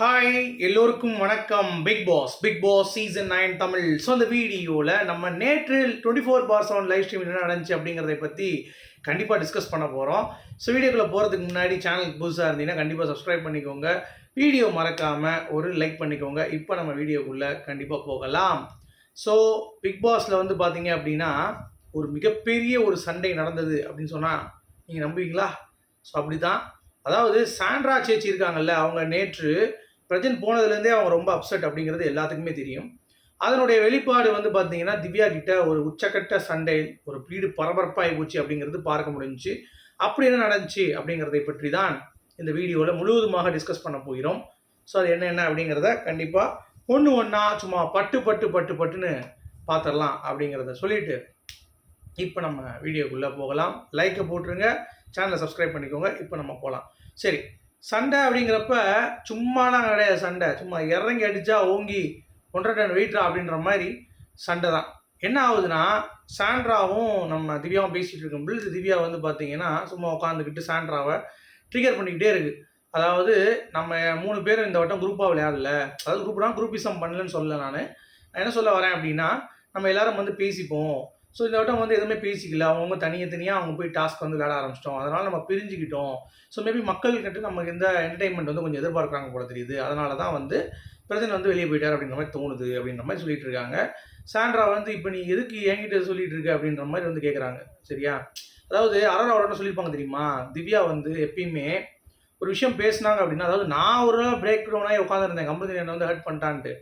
Hi எல்லோருக்கும் வணக்கம். Bigg Boss Bigg Boss season nine Tamil. So அந்த வீடியோவில் நம்ம நேற்று twenty four bar seven live stream என்ன நடந்துச்சு அப்படிங்கிறத பற்றி கண்டிப்பாக டிஸ்கஸ் பண்ண போகிறோம் ஸோ வீடியோக்குள்ளே போகிறதுக்கு முன்னாடி சேனலுக்கு புதுசாக இருந்தீங்கன்னா கண்டிப்பாக சப்ஸ்கிரைப் பண்ணிக்கோங்க. வீடியோ மறக்காமல் ஒரு லைக் பண்ணிக்கோங்க. இப்போ நம்ம வீடியோக்குள்ளே கண்டிப்பாக போகலாம். ஸோ பிக் பாஸில் வந்து பார்த்தீங்க அப்படின்னா ஒரு மிகப்பெரிய ஒரு சண்டை நடந்தது அப்படின்னு சொன்னால் நீங்கள் நம்புவீங்களா? ஸோ அப்படி தான் அதாவது சாண்ட்ரா சேச்சி இருக்காங்கல்ல அவங்க நேற்று பிரஜன் போனதுலேருந்தே அவன் ரொம்ப அப்செட் அப்படிங்கிறது எல்லாத்துக்குமே தெரியும். அதனுடைய வெளிப்பாடு வந்து பார்த்தீங்கன்னா திவ்யா கிட்ட ஒரு உச்சக்கட்ட சண்டை ஒரு வீடு பரபரப்பாகி போச்சு அப்படிங்கிறது பார்க்க முடிஞ்சிச்சு. அப்படி என்ன நடந்துச்சு அப்படிங்கிறதை பற்றி தான் இந்த வீடியோவில் முழுவதுமாக டிஸ்கஸ் பண்ண போகிறோம். ஸோ அது என்ன என்ன அப்படிங்கிறத கண்டிப்பாக ஒன்று ஒன்றா சும்மா பட்டு பட்டு பட்டு பட்டுன்னு பார்த்துடலாம் அப்படிங்கிறத சொல்லிட்டு இப்போ நம்ம வீடியோக்குள்ளே போகலாம். லைக்கை போட்டுருங்க. சேனலை சப்ஸ்கிரைப் பண்ணிக்கோங்க. இப்போ நம்ம போகலாம். சரி சண்டை அப்படிங்கிறப்ப சும்மாலாம் கிடையாது சண்டை. சும்மா இறங்கி அடித்தா ஓங்கி ஒன்றரை டன் வெயிட்ரா அப்படின்ற மாதிரி சண்டை தான். என்ன ஆகுதுன்னா சாண்ட்ராவும் நம்ம திவ்யாவும் பேசிகிட்டு இருக்கும்போது திவ்யா வந்து பார்த்தீங்கன்னா சும்மா உட்காந்துக்கிட்டு சாண்ட்ராவை ட்ரிகர் பண்ணிக்கிட்டே இருக்குது அதாவது நம்ம மூணு பேரும் இந்த வட்டம் குரூப்பாக விளையாடல. அதாவது குரூப்னா குரூப்பிசம் பண்ணலன்னு சொல்லலை நான். நான் என்ன சொல்ல வரேன் அப்படின்னா நம்ம எல்லாரும் வந்து பேசிப்போம். ஸோ இந்த வட்டம் வந்து எதுவுமே பேசிக்கல. அவங்கவுங்க தனியாக தனியாக அவங்க போய் டாஸ்க் வந்து விளையாட ஆரம்பிச்சிட்டோம். அதனால் நம்ம பிரிஞ்சுக்கிட்டோம். ஸோ மேபி மக்கள்கிட்ட நமக்கு இந்த என்டர்டைன்மெண்ட் வந்து கொஞ்சம் எதிர்பார்க்குறாங்க போல தெரியுது. அதனால தான் வந்து பிரதன் வந்து வெளியே போயிட்டார் அப்படின்ற மாதிரி தோணுது அப்படின்ற மாதிரி சொல்லிட்டு இருக்காங்க. சாண்ட்ரா வந்து இப்போ நீ எதுக்கு என்கிட்ட சொல்லிட்டு இருக்க அப்படின்ற மாதிரி வந்து கேட்குறாங்க சரியா? அதாவது அரோரா அவரோட சொல்லியிருப்பாங்க தெரியுமா? திவ்யா வந்து எப்பயுமே ஒரு விஷயம் பேசுனாங்க அப்படின்னா அதாவது நான் ஒரு பிரேக் டவுனாக உட்காந்துருந்தேன் கம்பெனி என்னை வந்து ஹர்ட் பண்ணிட்டான்ட்டு.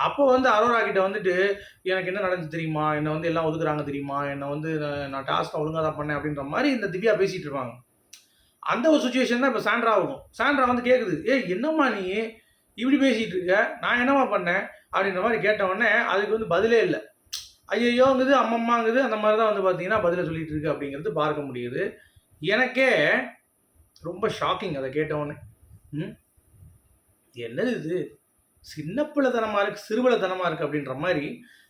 அப்போ வந்து அரோரா கிட்ட வந்துட்டு எனக்கு என்ன நடந்துச்சு தெரியுமா? என்னை வந்து எல்லாம் ஒதுக்குறாங்க தெரியுமா? என்னை வந்து நான் டாஸ்க் டாஸ்க்கை ஒழுங்காக தான் பண்ணேன் அப்படின்ற மாதிரி இந்த திவ்யா பேசிகிட்டு இருப்பாங்க. அந்த ஒரு சுச்சுவேஷன் தான் இப்போ சாண்ட்ரா ஆகும் சாண்ட்ரா வந்து கேட்குது ஏய் என்னம்மா நீ? இப்படி பேசிகிட்டு இருக்க? நான் என்னம்மா பண்ணேன்? அப்படின்ற மாதிரி கேட்டவுடனே அதுக்கு வந்து பதிலே இல்லை. ஐயோங்குது அம்மம்மாங்குது அந்த மாதிரி தான் வந்து பார்த்தீங்கன்னா பதிலை சொல்லிட்டு இருக்கு அப்படிங்கிறது பார்க்க முடியுது. எனக்கே ரொம்ப ஷாக்கிங் அதை கேட்டவுடனே ம்? என்னது இது? சின்ன பிள்ளைத்தனமாக இருக்குது சிறுபிள்ளைத்தனமாக இருக்குது அப்படின்ற மாதிரி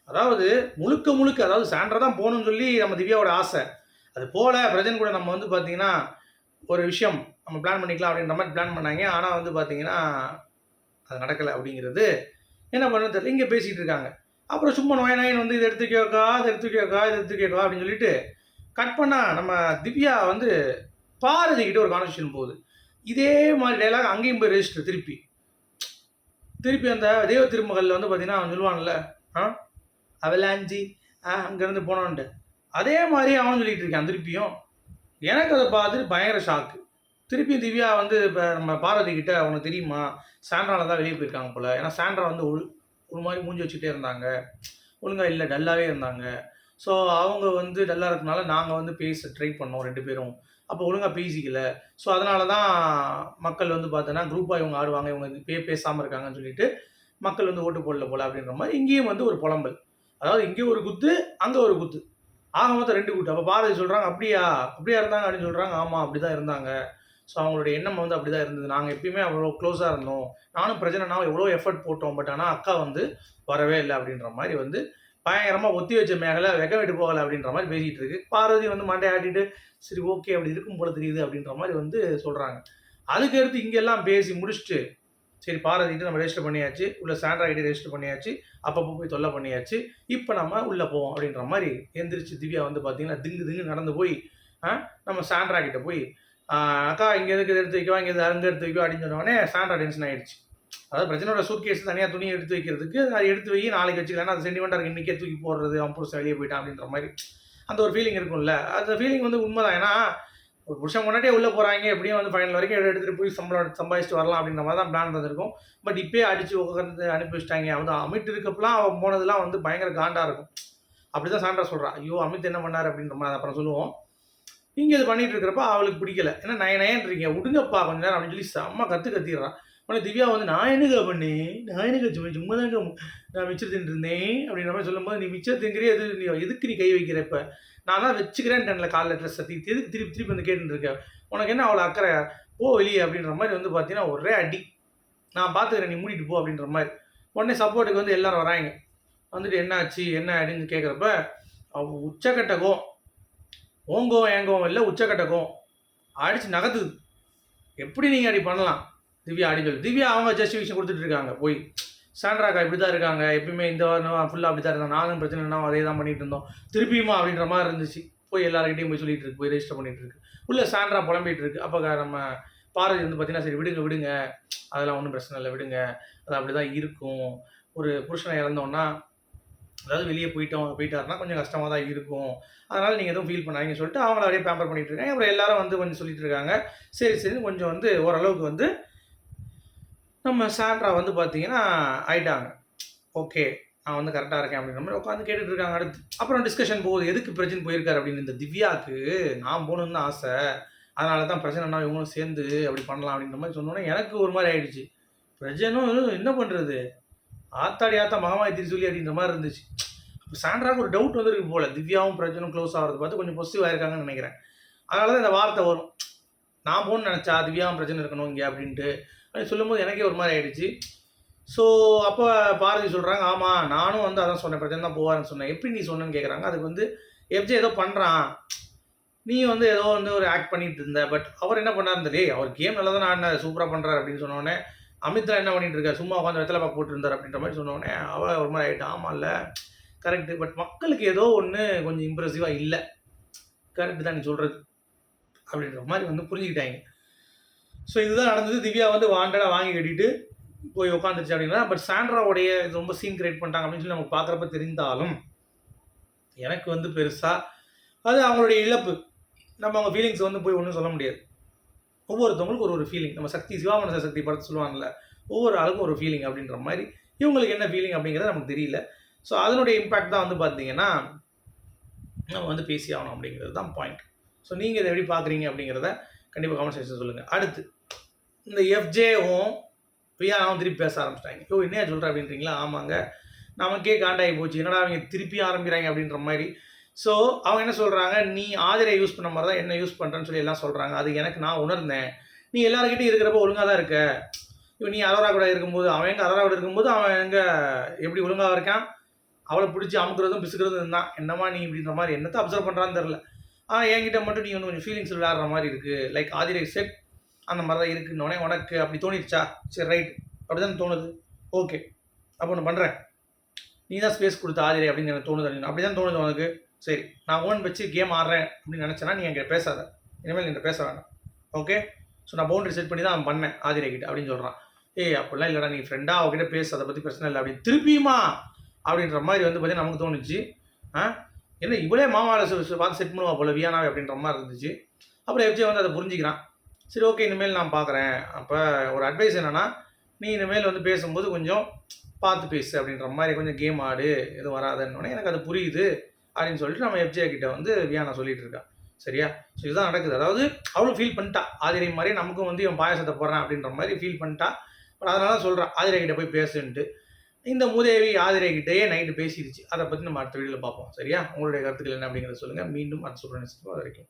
அதாவது முழுக்க முழுக்க அதாவது சாண்ட்ரா தான் போகணும்னு சொல்லி நம்ம திவ்யாவோட ஆசை. அது போல பிரஜன் கூட நம்ம வந்து பார்த்தீங்கன்னா ஒரு விஷயம் நம்ம பிளான் பண்ணிக்கலாம் அப்படின்ற மாதிரி பிளான் பண்ணாங்க. ஆனால் வந்து பார்த்தீங்கன்னா அது நடக்கலை அப்படிங்கிறது என்ன பண்ணுறது தெரியல. இங்கே பேசிகிட்டு இருக்காங்க. அப்புறம் சும்மா நோய் நாயின் வந்து இதை எடுத்துக்கோக்கா இதை எடுத்துக்கோக்கா இதை எடுத்துக்கோக்கா அப்படின்னு சொல்லிட்டு கட் பண்ணால் நம்ம திவ்யா வந்து பாரதிக்கிட்ட ஒரு கான்வர்சேஷன் போகுது. இதே மாதிரி டைலாக் அங்கேயும் போய் ரெஜிஸ்டர் திருப்பி. திருப்பி அந்த தெய்வ திருமகளில் வந்து பார்த்தீங்கன்னா அவன் சொல்லுவான்ல ஆ அவலாஞ்சி ஆ அங்கேருந்து போனான்ட்டு. அதே மாதிரி அவன் சொல்லிகிட்டு இருக்கான் திருப்பியும். எனக்கு அதை பார்த்துட்டு பயங்கர ஷாக்கு திருப்பி திவ்யா வந்து இப்போ நம்ம பாரதி கிட்ட அவனுக்கு தெரியுமா? சாண்ட்ராவில் தான் வெளியே போயிருக்காங்க போல். ஏன்னா சாண்ட்ரா வந்து ஒரு ஒரு மாதிரி மூஞ்சி வச்சுட்டே இருந்தாங்க. ஒழுங்காக இல்லை டல்லாகவே இருந்தாங்க. ஸோ அவங்க வந்து டல்லாக இருக்கனால நாங்கள் வந்து பேச ட்ரை பண்ணோம் ரெண்டு பேரும். அப்போ ஒழுங்காக பேசிக்கல. ஸோ அதனால தான் மக்கள் வந்து பார்த்தோன்னா குரூப்பாக இவங்க ஆடுவாங்க இவங்க பே பேசாமல் இருக்காங்கன்னு சொல்லிட்டு மக்கள் வந்து ஓட்டு போடல போல அப்படின்ற மாதிரி இங்கேயும் வந்து ஒரு புலம்பல். அதாவது இங்கே ஒரு குத்து அங்கே ஒரு குத்து. ஆக மொத்தம் ரெண்டு குத்து. அப்போ பாரதி சொல்கிறாங்க அப்படியா? அப்படியா இருந்தாங்க? அப்படின்னு சொல்கிறாங்க ஆமாம் அப்படி தான் இருந்தாங்க. ஸோ அவங்களுடைய எண்ணம் வந்து அப்படி தான் இருந்தது. நாங்கள் எப்பயுமே அவ்வளோ க்ளோஸாக இருந்தோம். நானும் பிரச்சனைனாவும் எவ்வளோ எஃபர்ட் போட்டோம். பட் ஆனால் அக்கா வந்து வரவே இல்லை அப்படின்ற மாதிரி வந்து பயங்கரமாக ஒத்தி வச்ச மேகலை வெக விட்டு போகலை அப்படின்ற மாதிரி பேசிகிட்டு இருக்கு. பார்வதி வந்து மண்டை ஆட்டிட்டு சரி ஓகே அப்படி இருக்கும் போல தெரியுது அப்படின்ற மாதிரி வந்து சொல்கிறாங்க அதுக்கடுத்து இங்கெல்லாம் பேசி முடிச்சுட்டு சரி பாரதிட்டு நம்ம ரெஜிஸ்டர் பண்ணியாச்சு. உள்ள சாண்ட்ரா கிட்டே ரெஜிஸ்டர் பண்ணியாச்சு. அப்பப்போ போய் தொல்லை பண்ணியாச்சு. இப்போ நம்ம உள்ளே போவோம் அப்படின்ற மாதிரி எந்திரிச்சு திவ்யா வந்து பார்த்தீங்கன்னா திங்கு திங்கு நடந்து போய் நம்ம சாண்ட்ரா கிட்டே போய் அக்கா இங்கே எதுக்கு எடுத்து வைக்கவா இங்கே எது அங்கே எடுத்து வைக்கவா அப்படின்னு சொன்னோடனே சாண்ட்ரா டென்ஷன் ஆகிடுச்சு அதாவது பிரச்சனையோட சூட் கேஸ் தனியாக துணியை எடுத்து வைக்கிறதுக்கு அதை எடுத்து வை நாளைக்கு வச்சுக்கலாம் அது சென்டிமெண்ட்டாக இருக்கு இன்றைக்கே தூக்கி போடுறது அவன் புருஷன் வெளியே போயிட்டான் அப்படின்ற மாதிரி. அந்த ஒரு ஃபீலிங் இருக்கும்ல. அந்த ஃபீலிங் வந்து உண்மைதான். ஏன்னா ஒரு புருஷன் முன்னாடியே உள்ளே போகிறாங்க எப்படியும் வந்து ஃபைனல் வரைக்கும் எடுத்துகிட்டு போய் சம்பளம் சம்பாதிச்சுட்டு வரலாம் அப்படின்ற மாதிரி தான் பிளான் இருக்கும் பட் இப்போயே அடித்து உட்காந்து அனுப்பி வச்சிட்டாங்க. அவன் அமிட் இருக்கப்பெல்லாம் அவன் போனதுலாம் வந்து பயங்கர காண்டாக இருக்கும். அப்படி தான் சாண்டா சொல்கிறான் ஐயோ அமித் என்ன பண்ணார்? அப்படின்ற மாதிரி அப்புறம் சொல்லுவோம். இங்கே இது பண்ணிகிட்டு இருக்கிறப்ப அவளுக்கு பிடிக்கல. ஏன்னா நயன் நயன்றீங்க விடுங்கப்பா கொஞ்ச நேரம் அப்படின்னு சொல்லி செம்ம கற்று கத்திடுறான். உடனே திவ்யா வந்து நான் என்னங்க பண்ணேன் நான் என்னங்க சும்மா சும்மா தாங்க நான் மிச்சர் தின்னு இருந்தேன் அப்படின்ற மாதிரி சொல்லும்போது நீ மிச்சர் திங்கிறிய எது நீ எதுக்கு நீ கை வைக்கிற இப்போ? நான் தான் வச்சுக்கிறேன் டென்ல காலில் ட்ரெஸ் தீ எதுக்கு திருப்பி திருப்பி வந்து கேட்டுன்னு இருக்கேன் உனக்கு என்ன அவ்வளோ அக்கறை? போ வெளியே அப்படின்ற மாதிரி வந்து பார்த்தீங்கன்னா ஒரே அடி. நான் பார்த்துக்கிறேன் நீ மூடிட்டு போ அப்படின்ற மாதிரி. உடனே சப்போர்ட்டுக்கு வந்து எல்லோரும் வராங்க. வந்துட்டு என்னாச்சு? என்ன அப்படின்னு கேட்குறப்ப அவ உச்சக்கட்ட கோவம் ஓங்கோவம் ஏங்கோவம் இல்லை உச்சக்கட்ட கோவம் அடித்து நகர்த்துது. எப்படி நீங்கள் அப்படி பண்ணலாம்? திவ்யா அடி திவ்யா அவங்க ஜஸ்டிஃபிகேஷன் கொடுத்துட்டு இருக்காங்க. போய் சாண்ட்ராக்கா இப்படி தான் இருக்காங்க. எப்பயுமே இந்த வாரம் ஃபுல்லாக அப்படி தான் இருந்தாங்க. நானும் பிரச்சனை இல்லைனா அதே தான் பண்ணிட்டு இருந்தோம். திருப்பியுமா அப்படின்ற மாதிரி இருந்துச்சு. போய் எல்லாருக்கிட்டையும் போய் சொல்லிட்டு இருக்கு. போய் ரெஜிஸ்டர் பண்ணிட்டு இருக்கு. உள்ள சாண்ட்ரா புலம்பிட்டு இருக்கு. அப்போ நம்ம பாரதி வந்து பார்த்தீங்கன்னா சரி விடுங்க விடுங்க. அதெல்லாம் ஒன்றும் பிரச்சனை இல்லை விடுங்க. அது அப்படி தான் இருக்கும். ஒரு புருஷனை இறந்தோன்னா அதாவது வெளியே போயிட்டோம் போயிட்டாருன்னா கொஞ்சம் கஷ்டமாக தான் இருக்கும். அதனால் நீங்கள் எதுவும் ஃபீல் பண்ணாதீங்கன்னு சொல்லிட்டு அவங்கள அப்படியே பேம்பர் பண்ணிட்டு இருக்காங்க. அப்புறம் எல்லாரும் வந்து கொஞ்சம் சொல்லிட்டு இருக்காங்க. சரி சரி கொஞ்சம் வந்து ஓரளவுக்கு வந்து நம்ம சாண்ட்ரா வந்து பார்த்தீங்கன்னா ஆயிட்டாங்க. ஓகே நான் வந்து கரெக்டாக இருக்கேன் அப்படின்ற மாதிரி உட்காந்து கேட்டுட்டு இருக்காங்க அடுத்து. அப்புறம் டிஸ்கஷன் போகுது எதுக்கு பிரச்சனை போயிருக்காரு அப்படின்னு. இந்த திவ்யாவுக்கு நான் போகணுன்னு தான் ஆசை. அதனால தான் பிரச்சனைனா இவங்களும் சேர்ந்து அப்படி பண்ணலாம் அப்படின்ற மாதிரி சொன்னோன்னே எனக்கு ஒரு மாதிரி ஆயிடுச்சு. பிரஜனும் என்ன பண்ணுறது ஆத்தாடி ஆத்தா மகமாய் சொல்லி அப்படின்ற மாதிரி இருந்துச்சு. இப்போ சாண்ட்ராக்கு ஒரு டவுட் வந்துருக்கு போல. திவ்யாவும் பிரஜனும் க்ளோஸ் ஆகிறது பார்த்து கொஞ்சம் பொசிட்டிவாக இருக்காங்கன்னு நினைக்கிறேன். அதனால தான் இந்த வார்த்தை வரும். நான் போகணும்னு நினச்சா திவ்யாவும் பிரச்சனை இருக்கணும் இங்கே அப்படின்ட்டு. அப்படின்னு சொல்லும்போது எனக்கே ஒரு மாதிரி ஆகிடுச்சு ஸோ அப்போ பாரதி சொல்கிறாங்க ஆமாம் நானும் வந்து அதான் சொன்னேன் பிரச்சனை தான் போவார்னு சொன்னேன். எப்படி நீ சொன்னேன்னு கேட்குறாங்க அதுக்கு வந்து எஃப்ஜே ஏதோ பண்ணுறான் நீ வந்து ஏதோ வந்து ஒரு ஆக்ட் பண்ணிட்டு இருந்த பட் அவர் என்ன பண்ணார் டேய் அவர் கேம் நல்லா தான் ஆடினார் சூப்பராக பண்ணுறாரு அப்படின்னு சொன்னோடனே அமித்ரா என்ன பண்ணிட்டு இருக்காரு? சும்மா உட்காந்து வெத்தலை பாக்கு போட்டுருந்தார் அப்படின்ற மாதிரி சொன்னோடனே அவள் ஒரு மாதிரி ஆகிட்டான் ஆமாம் இல்லை. கரெக்டு பட் மக்களுக்கு ஏதோ ஒன்று கொஞ்சம் இம்ப்ரெசிவாக இல்லை. கரெக்டு தான் நீ சொல்கிறது அப்படின்ற மாதிரி வந்து புரிஞ்சுக்கிட்டாங்க. ஸோ இதுதான் நடந்தது. திவ்யா வந்து வாண்டடாக வாங்கி கட்டிட்டு போய் உட்காந்துருச்சு அப்படின்னா பட் சாண்ட்ராவுடைய இது ரொம்ப சீன் கிரியேட் பண்ணிட்டாங்க அப்படின்னு சொல்லி நமக்கு பார்க்குறப்ப தெரிந்தாலும் எனக்கு வந்து பெருசாக அது அவங்களுடைய இழப்பு. நம்ம அவங்க ஃபீலிங்ஸ் வந்து போய் ஒன்றும் சொல்ல முடியாது. ஒவ்வொருத்தவங்களுக்கும் ஒரு ஒரு ஃபீலிங் நம்ம சக்தி சிவாமனச சக்தி படத்தை சொல்லுவாங்கல்ல ஒவ்வொரு ஆளுக்கும் ஒரு ஃபீலிங் அப்படின்ற மாதிரி இவங்களுக்கு என்ன ஃபீலிங் அப்படிங்கிறது நமக்கு தெரியல. ஸோ அதனுடைய இம்பேக்ட் தான் வந்து பார்த்தீங்கன்னா நம்ம வந்து பேசி ஆகணும் அப்படிங்கிறது தான் பாயிண்ட் ஸோ நீங்கள் இதை எப்படி பார்க்குறீங்க அப்படிங்கிறத கண்டிப்பாக கமெண்ட் செக்ஷன் சொல்லுங்கள் அடுத்து இந்த எஃப்ஜேவும் பிரியாவும் திருப்பி பேச ஆரம்பிச்சிட்டாங்க. ஓ என்ன சொல்கிறா அப்படின்றீங்களா? ஆமாங்க. நமக்கே காண்டாகி போச்சு. என்னடா அவங்க திருப்பி ஆரம்பிக்கிறாங்க அப்படின்ற மாதிரி. ஸோ அவங்க என்ன சொல்கிறாங்க நீ ஆதிரை யூஸ் பண்ண மாதிரி தான் என்ன யூஸ் பண்ணுறேன்னு சொல்லி எல்லாம் சொல்கிறாங்க அது எனக்கு நான் உணர்ந்தேன். நீ எல்லாருக்கிட்டையும் இருக்கிறப்ப ஒழுங்காக தான் இருக்க. இப்போ நீ அரோரா கூட இருக்கும்போது அவன் எங்கே அரோரா கூட இருக்கும்போது அவன் எங்கே எப்படி ஒழுங்காக இருக்கான்? அவளை பிடிச்சி அமுக்குறதும் பிசுக்கிறதும் இருந்தான் என்னம்மா நீ இப்படின்ற மாதிரி என்னத்தை அப்சர்வ் பண்ணுறான்னு தெரில ஆனால் என்கிட்ட மட்டும் நீ ஒன்று கொஞ்சம் ஃபீலிங்ஸ் விளையாடுற மாதிரி இருக்குது லைக் ஆதிரை செட் அந்த மாதிரி தான் இருக்குன்னொடனே உனக்கு அப்படி தோணிடுச்சா சரி ரைட் அப்படி தான் தோணுது. ஓகே அப்போ ஒன்று பண்ணுறேன் நீ தான் ஸ்பேஸ் கொடுத்த ஆதிரை அப்படின்னு எனக்கு தோணுது. அப்படின்னு அப்படி தான் தோணுது உனக்கு. சரி நான் ஓன் வச்சு கேம் ஆடுறேன் அப்படின்னு நினச்சேன்னா நீ என்கிட்ட பேசாத. இனிமேல் என்கிட்ட பேச வேண்டாம் ஓகே ஸோ நான் பவுண்டரி செட் பண்ணி தான் அவன் பண்ணேன் ஆதிரை கிட்ட அப்படின்னு சொல்கிறான் ஏய் அப்படிலாம் இல்லைடா நீ ஃப்ரெண்டாக அவகிட்ட பேசு அதை பற்றி பிரச்சனை இல்லை அப்படின்னு. திருப்பியுமா? அப்படின்ற மாதிரி வந்து பார்த்தீங்கன்னா நமக்கு தோணுச்சு. ஆ? என்ன இவளே மாமாவில் பார்த்து செட் பண்ணுவா போல வியானாவே அப்படின்ற மாதிரி இருந்துச்சு. அப்புறம் எஃப்ஜே வந்து அதை புரிஞ்சுக்கிறான். சரி ஓகே இனிமேல் நான் பார்க்குறேன். அப்போ ஒரு அட்வைஸ் என்னென்னா நீ இனிமேல் வந்து பேசும்போது கொஞ்சம் பார்த்து பேசு அப்படின்ற மாதிரி கொஞ்சம் கேம் ஆடு எதுவும் வராதுன்னொடனே எனக்கு அது புரியுது அப்படின்னு சொல்லிட்டு நம்ம எஃப்ஜே கிட்ட வந்து வியானா சொல்லிட்டு இருக்கான் சரியா? ஸோ இதுதான் நடக்குது. அதாவது அவளும் ஃபீல் பண்ணிட்டா. ஆதிரை மாதிரி நமக்கும் வந்து இவன் பாயசத்தை போடுறான் அப்படின்ற மாதிரி ஃபீல் பண்ணிட்டா. பட் அதனால சொல்கிறான் ஆதிரை கிட்ட போய் பேசுன்ட்டு. இந்த மூதேவி ஆதிரைகிட்டேயே நைட்டு பேசிடுச்சு அதை பற்றி நம்ம அடுத்த வீடியோவில் பார்ப்போம் சரியா உங்களுடைய கருத்துக்கள் என்ன அப்படிங்கிறத சொல்லுங்கள் மீண்டும் அடுத்த சொல்கிறேன் வரைக்கும்